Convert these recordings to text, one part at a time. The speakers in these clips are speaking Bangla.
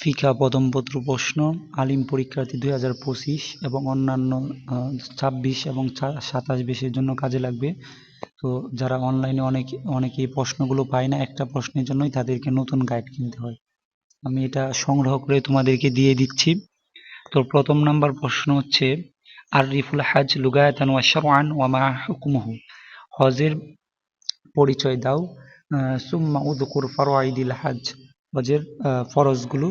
ফিকা প্রথমপত্র প্রশ্ন, আলিম পরীক্ষার্থী দুই হাজার পঁচিশ এবং অন্যান্য ছাব্বিশ এবং সাতাশ বিশের জন্য কাজে লাগবে। তো যারা অনলাইনে অনেক অনেকেই প্রশ্নগুলো পায় না, একটা প্রশ্নের জন্যই তাদেরকে নতুন গাইড কিনতে হয়। আমি এটা সংগ্রহ করে তোমাদেরকে দিয়ে দিচ্ছি। তো প্রথম নাম্বার প্রশ্ন হচ্ছে আরিফুল হাজ লুগায়াতান ওয়া শারআন ওয়া মা হুকমুহু? হজের পরিচয় দাও। সুম্মা উদকুর ফারওয়াইদিল হাজ। হজের ফরজগুলো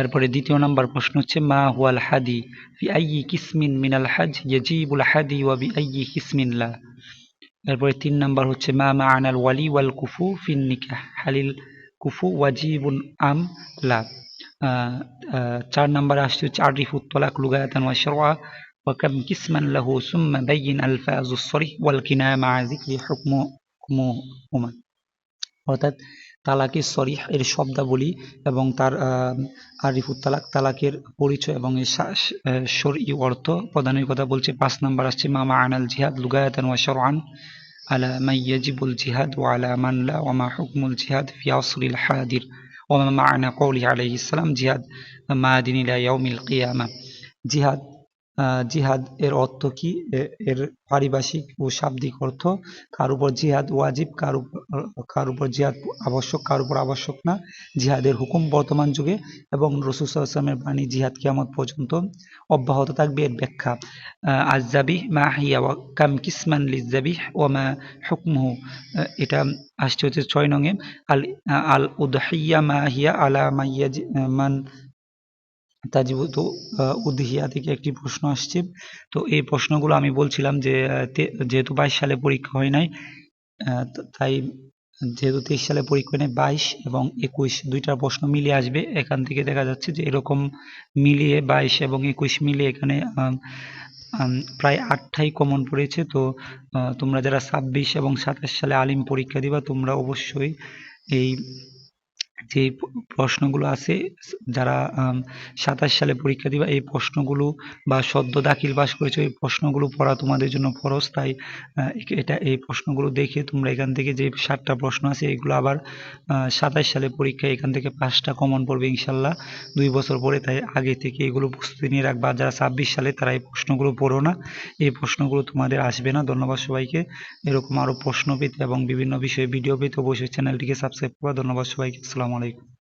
এরপরে দ্বিতীয় নাম্বার প্রশ্ন হচ্ছে মা হুয়াল হাদি ফি আইয়ি কিসমিন মিনাল হাজ ইয়াজিবুল হাদি ওয়া বি আইয়ি কিসমিন লা এরপরে তিন নাম্বার হচ্ছে মা মা আনাল ওয়ালি ওয়াল কুফু ফিন নিকাহ হালিল কুফু ওয়াজিবুন আম লা চার নাম্বার আসছে হচ্ছে আরিফু তলাক লুগায়াতান ওয়া শারআ وكم قسما له ثم بين الفاظ الصريح والكناية مع ذكر حكمهما অর্থাৎ তালাকি সরিহ এর শব্দাবলী এবং তার আরিফুত তালাক, তালাকের পরিচয় এবং সরি অর্থ প্রধানের কথা বলছে। পাঁচ নম্বর আসছে মামা আনাল জিহাদ লুগায়াতান ওয়াশর আন আলা মাইয়াজিবুল জিহাদ ও আলা মানলা ওমা হুকমুল জিহাদ ফিয়াসুল হাদির ওমা মানা কৌলি আলহ ইসলাম জিহাদ মা ইলা ইয়াউমিল কিয়ামা। জিহাদ জিহাদ এর অর্থ কি? এর পারিভাষিক ও শাব্দিক অর্থ, কার উপর জিহাদ ওয়াজিব, কার কার উপর জিহাদ আবশ্যক, কার উপর আবশ্যক না? জিহাদের হুকুম বর্তমান যুগে এবং রসুল সাল্লামের বাণী জিহাদ কিয়ামত পর্যন্ত অব্যাহত থাকবে এর ব্যাখ্যা। আজাবি মা হিয়া কাম কিসমান লিজাবিহ ও মা হুকমহু। এটা আসছে হচ্ছে ছয় নঙে আল আল উদহিয়া মা হিয়া আলা মাইয়া মান তাজিবুত উদ্হিয়া থেকে একটি প্রশ্ন আসছে। তো এই প্রশ্নগুলো আমি বলছিলাম যে যেহেতু বাইশ সালে পরীক্ষা হয় নাই তাই যেহেতু তেইশ সালে পরীক্ষা নাই, বাইশ এবং একুশ দুইটা প্রশ্ন মিলিয়ে আসবে। এখান থেকে দেখা যাচ্ছে যে এরকম মিলিয়ে বাইশ এবং একুশ মিলিয়ে এখানে প্রায় আটটাই কমন পড়েছে। তো তোমরা যারা ছাব্বিশ এবং সাতাশ সালে আলিম পরীক্ষা দিবা, তোমরা অবশ্যই এই যে প্রশ্নগুলো আছে যারা সাতাশ সালে পরীক্ষা দিবা, এই প্রশ্নগুলো বা সদ্য দাখিল পাস করেছ, এই প্রশ্নগুলো পড়া তোমাদের জন্য ফরজ। তাই এটা, এই প্রশ্নগুলো দেখে তোমরা এখান থেকে যে সাতটা প্রশ্ন আছে, এগুলো আবার সাতাশ সালে পরীক্ষায় এখান থেকে পাঁচটা কমন পড়বে ইনশাল্লাহ দুই বছর পরে। তাই আগে থেকে এগুলো প্রস্তুতি নিয়ে রাখবা। যারা ছাব্বিশ সালে, তারা এই প্রশ্নগুলো পড়ো না। এই প্রশ্নগুলো তোমাদের আসবে না। ধন্যবাদ সবাইকে। এরকম আরও প্রশ্ন পেতে এবং বিভিন্ন বিষয়ে ভিডিও পেতে অবশ্যই চ্যানেলটিকে সাবস্ক্রাইব করবা। ধন্যবাদ সবাইকে। আসসালামু আলাইকুম